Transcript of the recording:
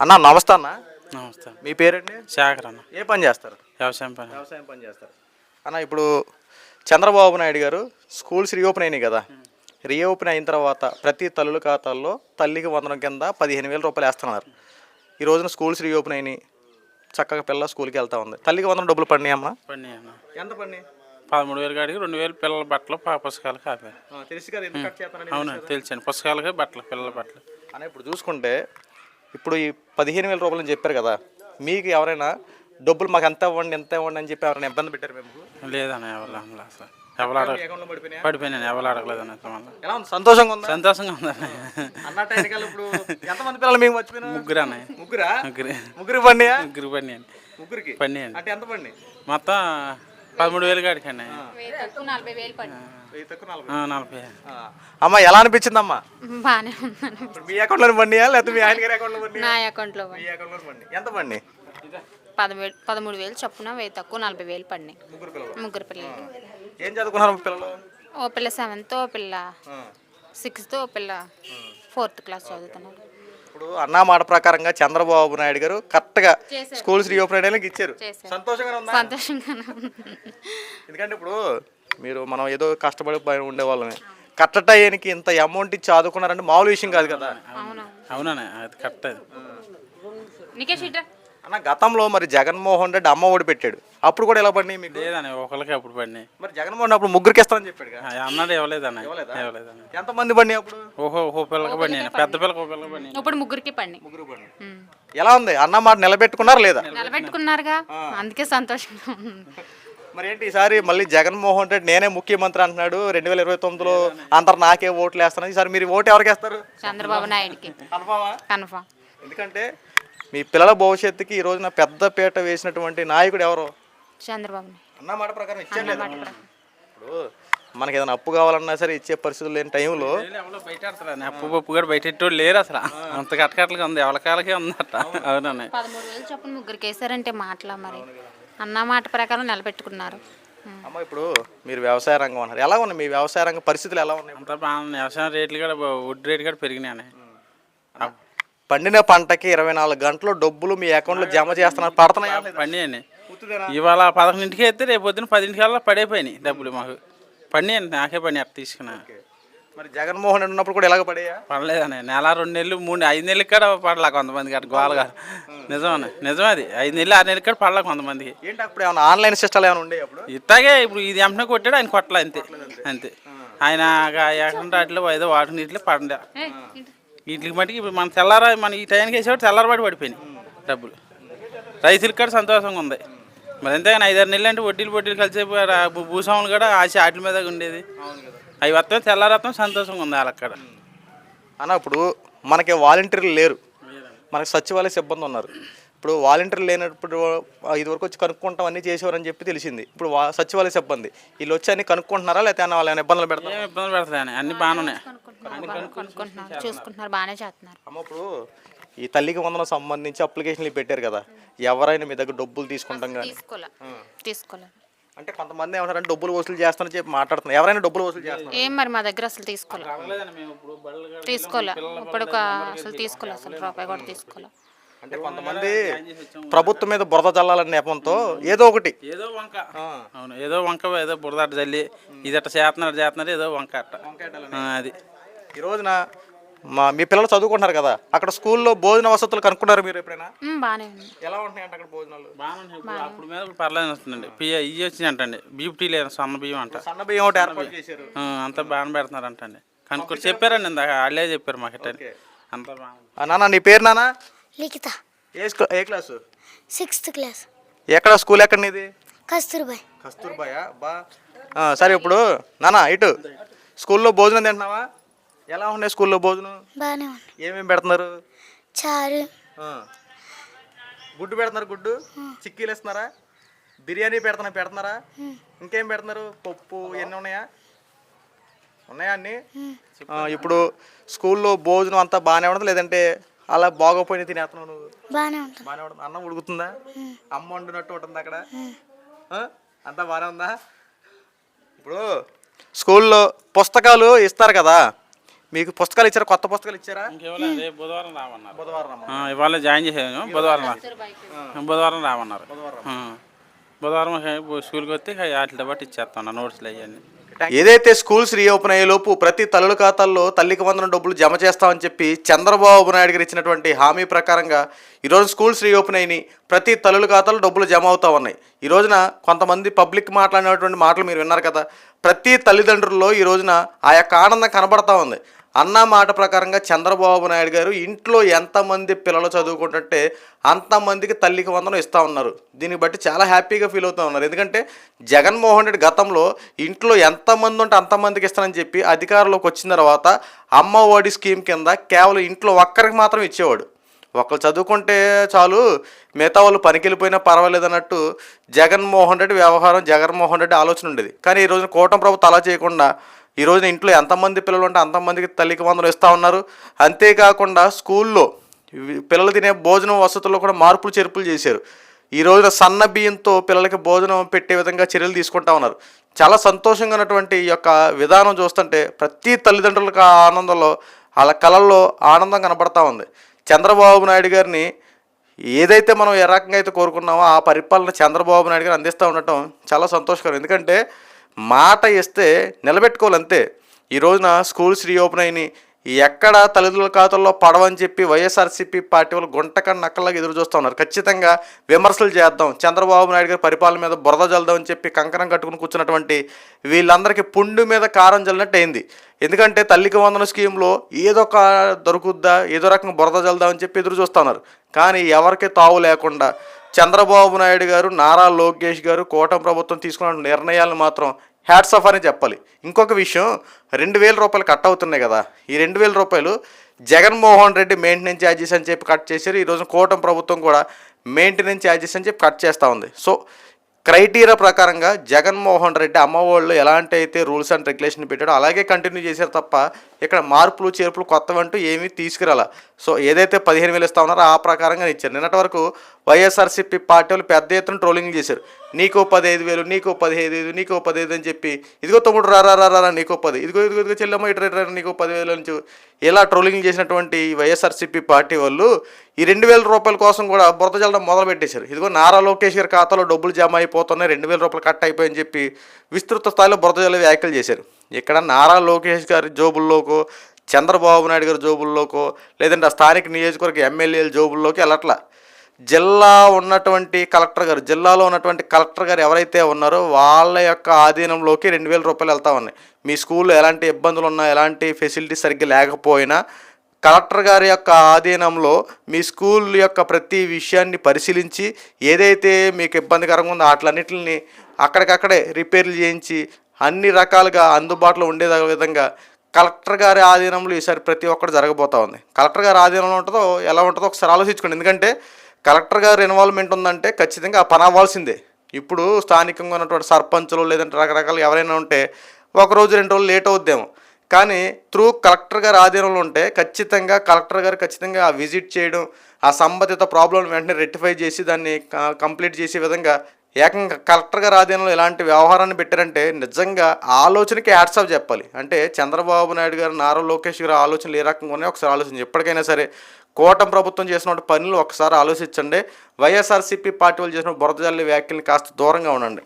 అన్న నమస్తే అన్న. నమస్తే. మీ పేరండి? శేఖర్ అన్న. ఏ పని చేస్తారు? వ్యవసాయం పని. వ్యవసాయం పని చేస్తారు. అన్న ఇప్పుడు చంద్రబాబు నాయుడు గారు స్కూల్స్ రీఓపెన్ అయినాయి కదా. రీఓపెన్ అయిన తర్వాత ప్రతి తల్లుల ఖాతాల్లో తల్లికి వందనం కింద పదిహేను వేల రూపాయలు వేస్తున్నారు. ఈ రోజున స్కూల్స్ రీఓపెన్ అయినాయి. చక్కగా పిల్ల స్కూల్కి వెళ్తా ఉంది. తల్లికి వందనం డబ్బులు పడినాయి అమ్మా అన్న. ఎంత పడినాయి? పదమూడు వేలు కాడికి రెండు వేలు పిల్లల బట్టలు పా పుస్తకాలు కాపీ తెలుసు కదా అవును తెలిసాను పుస్తకాలకి బట్టలు పిల్లల బట్టలు. అని ఇప్పుడు చూసుకుంటే ఇప్పుడు ఈ పదిహేను వేల రూపాయలు చెప్పారు కదా మీకు ఎవరైనా డబ్బులు మాకు ఎంత ఇవ్వండి ఎంత ఇవ్వండి అని చెప్పి ఎవరైనా ఇబ్బంది పెట్టారు మేము లేదన్న ఎవరు అసలు ఎవరు అడగ అకౌంట్లో పడిపోయినాయా? పడిపోయినాను ఎవరు ఎలా ఉంది? సంతోషంగా ఉందా? సంతోషంగా ఇప్పుడు ఎంతమంది పిల్లలు మేము మర్చిపోయినా ముగ్గురు అన్న ముగ్గురా? ముగ్గురు. ముగ్గురు పండియా ముగ్గురు పని అండి ముగ్గురికి? పని అండి అంటే ఎంత పండి మొత్తం పదమూడు వేలు కాడికి అండి నలభై వేలు పడి వెయ్యి తక్కువ నలభై. ఆ, నలభై. ఆ. అమ్మ ఎలా అనిపించింది అమ్మా బాగానే ఇప్పుడు మీ అకౌంట్లో పండియా లేకపోతే మీ ఆయన గారి అకౌంట్లో పండి నా అకౌంట్లో మీ అకౌంట్లో ఎంత పండి పదమూడు పదమూడు వేలు చొప్పున వెయ్యి తక్కువ నలభై వేలు పడినాయి. ముగ్గురు పిల్లలు. ముగ్గురు ఏం చదువుకున్నారు పిల్లలు? ఓ పిల్ల సెవెంత్ ఓ పిల్ల. ఆ. సిక్స్త్ ఓ పిల్ల. ఫోర్త్ క్లాస్ చదువుతున్నారు ఇప్పుడు అన్నా మాట ప్రకారంగా చంద్రబాబు నాయుడు గారు కరెక్ట్గా. స్కూల్స్ రీఓపెన్ అయ్యేకి ఇచ్చారు. సంతోషంగా ఉందా? సంతోషంగానే ఉంది. ఎందుకంటే ఇప్పుడు మీరు మనం ఏదో కష్టపడి పైన ఉండేవాళ్ళమే కట్టటానికి ఇంత అమౌంట్ ఇచ్చి ఆదుకున్నారంటే మామూలు విషయం కాదు కదా. అవును. అది కరెక్ట్ అన్న గతంలో మరి జగన్మోహన్ రెడ్డి అమ్మ ఒడి పెట్టాడు. అప్పుడు కూడా ఎలా పడినాయి మీకు? లేదన్న ఒకరికి అప్పుడు పడినాయి. మరి జగన్మోహన్ అప్పుడు ముగ్గురికి ఇస్తానని చెప్పాడు కదా. అన్నది ఇవ్వలేదన్న ఇవ్వలేదన్న ఎంతమంది పడినాయి అప్పుడు? ఓహో ఓహో పిల్లకి పడినాయి పెద్ద పిల్లకి ఓ పిల్లకి పడినాయి. ఇప్పుడు ముగ్గురికి పడినాయి. ముగ్గురు పడినాయి. ఎలా ఉంది? అన్న మాట నిలబెట్టుకున్నారా లేదా? నిలబెట్టుకున్నారుగా? అందుకే సంతోషంగా మరి ఏంటి ఈసారి మళ్ళీ జగన్మోహన్ రెడ్డి నేనే ముఖ్యమంత్రి అంటున్నాడు రెండు వేల ఇరవై తొమ్మిదిలో అందరు నాకే ఓట్లు వేస్తాను ఈసారి మీరు ఓటు ఎవరికి వేస్తారు? చంద్రబాబు నాయుడుకి. ఎందుకంటే మీ పిల్లల భవిష్యత్తుకి ఈ రోజున పెద్ద పీట వేసినటువంటి నాయకుడు ఎవరు? చంద్రబాబు అన్న మాట ప్రకారం ఇచ్చాడు లేదా? ఇప్పుడు మనకి ఏదైనా అప్పు కావాలన్నా సరే ఇచ్చే పరిస్థితులు లేని టైంలో బయట అప్పు పప్పు కూడా బయట లేరు అసలు. అంత కట్టకట్లుగా ఉంది. ఎవరికాలకే ఉందట. అవునన్న పదమూడు వేలు చొప్పున ముగ్గురికి వేసారంటే మాటలా మరి. అన్న మాట ప్రకారం నిలబెట్టుకున్నారు. అమ్మ ఇప్పుడు మీరు వ్యవసాయ రంగం అన్నారు. ఎలా ఉన్నాయి? మీ వ్యవసాయ రంగ పరిస్థితులు ఎలా ఉన్నాయి? అంతా వ్యవసాయం రేట్లు కూడా వడ్డీ రేట్లు కూడా పెరిగినాయి పండిన పంటకి ఇరవై నాలుగు గంటలు డబ్బులు మీ అకౌంట్లో జమ చేస్తున్నారు. పడుతున్నాయా? పండియండి? ఇవాళ పదకొండింటికి అయితే రేపు పొద్దున్న పదింటికల్లా పడైపోయినాయి డబ్బులు మాకు. పండియండి నాకే పని అట్ట తీసుకున్నా. మరి జగన్మోహన్ రెడ్డి ఉన్నప్పుడు కూడా ఇలాగ పడేయా? పడలేదన్న నెల రెండు నెలలు మూడు ఐదు నెలలకి కూడా పడలా కొంతమందికి అట్ట గోలగా నిజమన్న నిజం అది. ఐదు నెలలు ఆరు నెలలకి కూడా పడలా కొంతమందికి. ఏంటి అప్పుడు ఏమైనా ఆన్లైన్ సిస్టమ్ ఏమైనా ఉండే అప్పుడు? ఇట్లాగే ఇప్పుడు ఇది ఎంపనే కొట్టాడు ఆయన కొట్టలే అంతే. అంతే. ఆయన ఎక్కడ వాటిలో ఏదో వాటి నీటిలో ఇటు. వీటికి మటుకి ఇప్పుడు మన తెల్లార మన ఈ టైంకి వేసేవాడు తెల్లారబడి పడిపోయినాయి డబ్బులు. రైతులకు కూడా సంతోషంగా ఉంది. మరి ఎంతగానో ఐదారు నెలలు అంటే వడ్డీలు వడ్డీలు కలిసి భూస్వాములు కూడా ఆశ వాటి మీద ఉండేది. అవి వస్తాం తెల్లారత్వం సంతోషంగా ఉంది వాళ్ళకి కూడా. అన్న ఇప్పుడు మనకి వాలంటీర్లు లేరు. మనకి సచివాలయ సిబ్బంది ఉన్నారు. ఇప్పుడు వాలంటీర్లు లేనప్పుడు ఇదివరకు వచ్చి కనుక్కుంటాం అన్నీ చేసేవారని చెప్పి తెలిసింది. ఇప్పుడు సచివాలయ సిబ్బంది. వీళ్ళు వచ్చి అన్ని కనుక్కుంటున్నారా? లేకపోతే ఏమైనా వాళ్ళు ఏమైనా ఇబ్బందులు పెడతారా? ఏం ఇబ్బంది పెడతాయి అని అన్ని బాగానే చూసుకుంటున్నారు బాగానే చేస్తున్నారు. అమ్మ ఇప్పుడు ఈ తల్లికి వందనం సంబంధించి అప్లికేషన్లు పెట్టారు కదా. ఎవరైనా మీ దగ్గర డబ్బులు తీసుకుంటాం కానీ. తీసుకోలే. తీసుకోలే. అంటే కొంతమంది ఏమంటారంటే డబ్బులు వసూలు చేస్తానని చెప్పి మాట్లాడుతున్నారు. ఎవరైనా డబ్బులు వసూలు చేస్తున్నారు? ఏం మరి మా దగ్గర అసలు తీసుకోలే. తీసుకోలే. ఇప్పుడు ఒక అసలు తీసుకోలే అసలు రూపాయి కూడా తీసుకోలే. అంటే కొంతమంది ప్రభుత్వం మీద బురద చల్లాలనే నెపంతో ఏదో ఒకటి. ఏదో వంక. అవును ఏదో వంక ఏదో బురదట జల్లి ఇది అట్ట చేస్తున్నారు చేస్తున్నారు ఏదో వంక అట్ట ఆ, అది. ఈ రోజున మా మీ పిల్లలు చదువుకుంటున్నారు కదా అక్కడ స్కూల్లో భోజన వసతులు కనుక్కున్నారు మీరు ఎప్పుడైనా? ఉమ్, ఉంది. ఎలా ఉంటున్నాయంట అక్కడ భోజనాలు? బాగానే ఇప్పుడు అప్పుడు మీద ఇప్పుడు పర్లేదు వస్తుందండి పియ్య ఇవి వచ్చినాయి అంటండి బీఫ్టీ లేదు సన్న బియ్యం అంట. సన్న బియ్యం ఒకటి ఏర్పాటు చేశారు. ఆ, అంతా బాగానే పెడుతున్నారు అంటండి కనుక్కొని చెప్పారండి ఇందాక వాళ్ళే చెప్పారు మాకు ఇట్ట అంతా బాగా ఆ, నాన్న నీ పేరు నాన్న? లిఖిత. ఏ స్కూ ఏ క్లాసు? Sixth class. ఎక్కడ స్కూల్ ఎక్కడ నీది? కస్తూర్బాయ్. కస్తూర్బాయా? బా. ఆ, సరే ఇప్పుడు నాన్న ఇటు. స్కూల్లో భోజనం తింటున్నావా? ఎలా ఉన్నాయి స్కూల్లో భోజనం? బాగానే ఉంది ఏమేమి పెడుతున్నారు? చారు. ఆ. గుడ్డు పెడుతున్నారు గుడ్డు? చిక్కీలు ఇస్తున్నారా బిర్యానీ పెడుతున్నా పెడుతున్నారా? ఇంకేం పెడుతున్నారు? పప్పు ఇవన్నీ ఉన్నాయా? ఉన్నాయా అన్ని? ఆ, ఇప్పుడు స్కూల్లో భోజనం అంతా బాగానే ఉండదు లేదంటే అలా బాగోపోయిన తినేస్తున్నావు నువ్వు? బాగానే ఉంటుంది బాగానే ఉంటుంది? అన్నం ఉడుకుతుందా? అమ్మ వండినట్టు ఉంటుంది అక్కడ? ఆ? అంతా బాగానే ఉందా? ఇప్పుడు స్కూల్లో పుస్తకాలు ఇస్తారు కదా? మీకు పుస్తకాలు ఇచ్చారా? కొత్త పుస్తకాలు ఇచ్చారా? బుధవారం రామన్నారు. బుధవారం ఆ, ఇవాళ జాయిన్ చేసాను బుధవారం రా- బుధవారం రామన్నారు. ఆ. బుధవారం స్కూల్కి వస్తే వాటితో పాటు ఇచ్చేస్తాను నోట్స్లు అవన్నీ ఏదైతే స్కూల్స్ రీఓపెన్ అయ్యేలోపు ప్రతి తల్లుల ఖాతాల్లో తల్లికి వందన డబ్బులు జమ చేస్తామని చెప్పి చంద్రబాబు నాయుడు గారు ఇచ్చినటువంటి హామీ ప్రకారంగా ఈరోజు స్కూల్స్ రీఓపెన్ అయినాయి. ప్రతి తల్లుల ఖాతాలో డబ్బులు జమ అవుతా ఉన్నాయి. ఈ రోజున కొంతమంది పబ్లిక్ మాట్లాడినటువంటి మాటలు మీరు విన్నారు కదా. ప్రతి తల్లిదండ్రుల్లో ఈ రోజున ఆ యొక్క ఆనందం కనబడతా ఉంది. అన్న మాట ప్రకారంగా చంద్రబాబు నాయుడు గారు ఇంట్లో ఎంతమంది పిల్లలు చదువుకుంటుంటే అంతమందికి తల్లికి వందనం ఇస్తూ ఉన్నారు. దీన్ని బట్టి చాలా హ్యాపీగా ఫీల్ అవుతూ ఉన్నారు. ఎందుకంటే జగన్మోహన్ రెడ్డి గతంలో ఇంట్లో ఎంతమంది ఉంటే అంతమందికి ఇస్తానని చెప్పి అధికారంలోకి వచ్చిన తర్వాత అమ్మ ఒడి స్కీమ్ కింద కేవలం ఇంట్లో ఒక్కరికి మాత్రం ఇచ్చేవాడు. ఒకరు చదువుకుంటే చాలు మిగతా వాళ్ళు పనికి వెళ్ళిపోయినా పర్వాలేదు అన్నట్టు జగన్మోహన్ రెడ్డి వ్యవహారం జగన్మోహన్ రెడ్డి ఆలోచన ఉండేది. కానీ ఈ రోజున కూటమి ప్రభుత్వం అలా చేయకుండా ఈ రోజున ఇంట్లో ఎంతమంది పిల్లలు ఉంటే అంతమందికి తల్లికి వందలు ఇస్తూ ఉన్నారు. అంతేకాకుండా స్కూల్లో పిల్లలు తినే భోజనం వసతుల్లో కూడా మార్పులు చేర్పులు చేశారు. ఈ రోజున సన్న బియ్యంతో పిల్లలకి భోజనం పెట్టే విధంగా చర్యలు తీసుకుంటా ఉన్నారు. చాలా సంతోషంగా ఉన్నటువంటి ఈ యొక్క విధానం చూస్తుంటే ప్రతి తల్లిదండ్రులకు ఆ ఆనందంలో వాళ్ళ కళల్లో ఆనందం కనబడతా ఉంది. చంద్రబాబు నాయుడు గారిని ఏదైతే మనం ఏ రకంగా అయితే కోరుకున్నామో ఆ పరిపాలన చంద్రబాబు నాయుడు గారు అందిస్తూ ఉండటం చాలా సంతోషకరం. ఎందుకంటే మాట ఇస్తే నిలబెట్టుకోవాలంతే. ఈ రోజున స్కూల్స్ రీఓపెన్ అయినాయి ఎక్కడ తల్లిదండ్రుల ఖాతాల్లో పడవని చెప్పి వైఎస్ఆర్సీపీ పార్టీ వాళ్ళు గుంటకన్నా నక్కలాగా ఎదురు చూస్తూ ఉన్నారు. ఖచ్చితంగా విమర్శలు చేద్దాం. చంద్రబాబు నాయుడు గారి పరిపాలన మీద బురద జల్దామని చెప్పి కంకణం కట్టుకుని కూర్చున్నటువంటి వీళ్ళందరికీ పుండు మీద కారం జల్లినట్టు అయింది. ఎందుకంటే తల్లికి వందన స్కీమ్లో ఏదో ఒక దొరుకుద్దా ఏదో రకంగా బురద జల్దాం అని చెప్పి ఎదురు చూస్తూ ఉన్నారు. కానీ ఎవరికి తావు లేకుండా చంద్రబాబు నాయుడు గారు నారా లోకేష్ గారు కూటమి ప్రభుత్వం తీసుకున్న నిర్ణయాలను మాత్రం హ్యాట్స్ ఆఫ్ అని చెప్పాలి. ఇంకొక విషయం రెండు వేల రూపాయలు కట్ అవుతున్నాయి కదా. ఈ రెండు వేల రూపాయలు జగన్మోహన్ రెడ్డి మెయింటెనెన్స్ ఛార్జెస్ అని చెప్పి కట్ చేశారు. ఈరోజు కూటమి ప్రభుత్వం కూడా మెయింటెనెన్స్ ఛార్జెస్ అని చెప్పి కట్ చేస్తూ ఉంది. సో క్రైటీరియా ప్రకారంగా జగన్మోహన్ రెడ్డి అమ్మఒళ్ళు ఎలాంటి అయితే రూల్స్ అండ్ రెగ్యులేషన్ పెట్టాడో అలాగే కంటిన్యూ చేశారు తప్ప ఇక్కడ మార్పులు చేర్పులు కొత్తవంటూ ఏమీ తీసుకురాల. సో ఏదైతే పదిహేను వేలు ఇస్తా ఉన్నారో ఆ ప్రకారంగా ఇచ్చారు. నిన్నటి వరకు వైఎస్ఆర్సీపీ పార్టీ వాళ్ళు పెద్ద ఎత్తున ట్రోలింగ్ చేశారు. నీకో పదిహేను వేలు నీకో పదిహేను వేలు నీకో పదిహేను అని చెప్పి ఇదిగో తమ్ముడు రా రా రా నీకో పది ఇదిగో ఇదిగో ఇదిగో చెల్లమ్మ ఇటు రా, రా, నీకో పదివేలు నుంచి ఇలా ట్రోలింగ్ చేసినటువంటి వైఎస్ఆర్సీపీ పార్టీ వాళ్ళు ఈ రెండు వేల రూపాయల కోసం కూడా బురద చల్లడం మొదలు పెట్టేశారు ఇదిగో నారా లోకేష్ గారి ఖాతాలో డబ్బులు జమ అయిపోతున్నాయి రెండు వేల రూపాయలు కట్ అయిపోయని చెప్పి విస్తృత స్థాయిలో బురద జల్ల వ్యాఖ్యలు చేశారు. ఇక్కడ నారా లోకేష్ గారి జోబుల్లోకో చంద్రబాబు నాయుడు గారి జోబుల్లోకో లేదంటే ఆ స్థానిక నియోజకవర్గ ఎమ్మెల్యేల జోబుల్లోకి వెళ్ళట్లా. జిల్లా ఉన్నటువంటి కలెక్టర్ గారు జిల్లాలో ఉన్నటువంటి కలెక్టర్ గారు ఎవరైతే ఉన్నారో వాళ్ళ యొక్క ఆధీనంలోకి రెండు వేల రూపాయలు వెళ్తా ఉన్నాయి. మీ స్కూల్లో ఎలాంటి ఇబ్బందులు ఉన్నా ఎలాంటి ఫెసిలిటీస్ సరిగ్గా లేకపోయినా కలెక్టర్ గారి యొక్క ఆధీనంలో మీ స్కూల్ యొక్క ప్రతి విషయాన్ని పరిశీలించి ఏదైతే మీకు ఇబ్బందికరంగా ఉందో వాటిలన్నింటిని అక్కడికక్కడే రిపేర్లు చేయించి అన్ని రకాలుగా అందుబాటులో ఉండే విధంగా కలెక్టర్ గారి ఆధీనంలో ఈసారి ప్రతి ఒక్కటి జరగబోతా ఉంది. కలెక్టర్ గారి ఆధీనంలో ఉంటుందో ఎలా ఉంటుందో ఒకసారి ఆలోచించుకోండి. ఎందుకంటే కలెక్టర్ గారు ఇన్వాల్వ్మెంట్ ఉందంటే ఖచ్చితంగా ఆ పని అవ్వాల్సిందే. ఇప్పుడు స్థానికంగా ఉన్నటువంటి సర్పంచులు లేదంటే రకరకాలు ఎవరైనా ఉంటే ఒక రోజు రెండు రోజులు లేట్ అవుద్దేమో. కానీ త్రూ కలెక్టర్ గారి ఆధీనంలో ఉంటే ఖచ్చితంగా కలెక్టర్ గారు ఖచ్చితంగా ఆ విజిట్ చేయడం ఆ సంబంధిత ప్రాబ్లం వెంటనే రెక్టిఫై చేసి దాన్ని కంప్లీట్ చేసే విధంగా ఏకంగా కలెక్టర్ గారి ఆధీనంలో ఇలాంటి వ్యవహారాన్ని పెట్టారంటే నిజంగా ఆలోచనకి యాడ్సాప్ చెప్పాలి. అంటే చంద్రబాబు నాయుడు గారు నారా లోకేష్ గారు ఆలోచనలు ఏ రకంగా ఉన్నాయో ఒకసారి ఆలోచించి ఎప్పటికైనా సరే కూటమి ప్రభుత్వం చేసిన పనులు ఒకసారి ఆలోచించండి. వైఎస్ఆర్సీపీ పార్టీ వాళ్ళు చేసిన బురద జల్లి కాస్త దూరంగా ఉండండి.